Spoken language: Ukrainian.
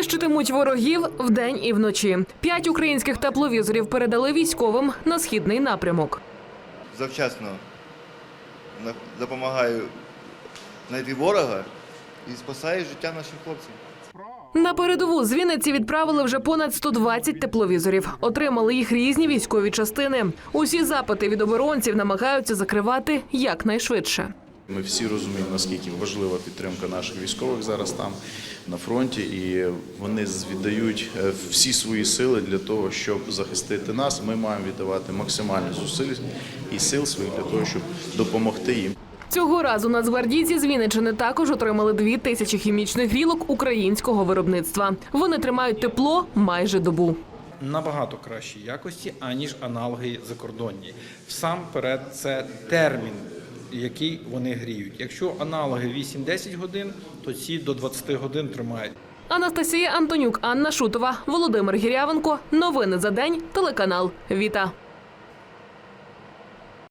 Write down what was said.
Нищитимуть ворогів вдень і вночі. П'ять українських тепловізорів передали військовим на східний напрямок. завчасно допомагаю знайти ворога і спасаю життя наших хлопців. На передову з Вінниці відправили вже понад 120 тепловізорів. Отримали їх різні військові частини. Усі запити від оборонців намагаються закривати якнайшвидше. Ми всі розуміємо, наскільки важлива підтримка наших військових зараз там на фронті, і вони віддають е, всі свої сили для того, щоб захистити нас. Ми маємо віддавати максимальні зусиль і сил своїх для того, щоб допомогти їм. Цього разу нацгвардійці з Вінничини також отримали дві тисячі хімічних грілок українського виробництва. Вони тримають тепло майже добу. набагато кращій якості, аніж аналоги закордонні. Всамперед, це термін, який вони гріють. Якщо аналоги 8-10 годин, то ці до 20 годин тримають. Анастасія Антонюк, Анна Шутова, Володимир Гірявенко. Новини за день. Телеканал Віта.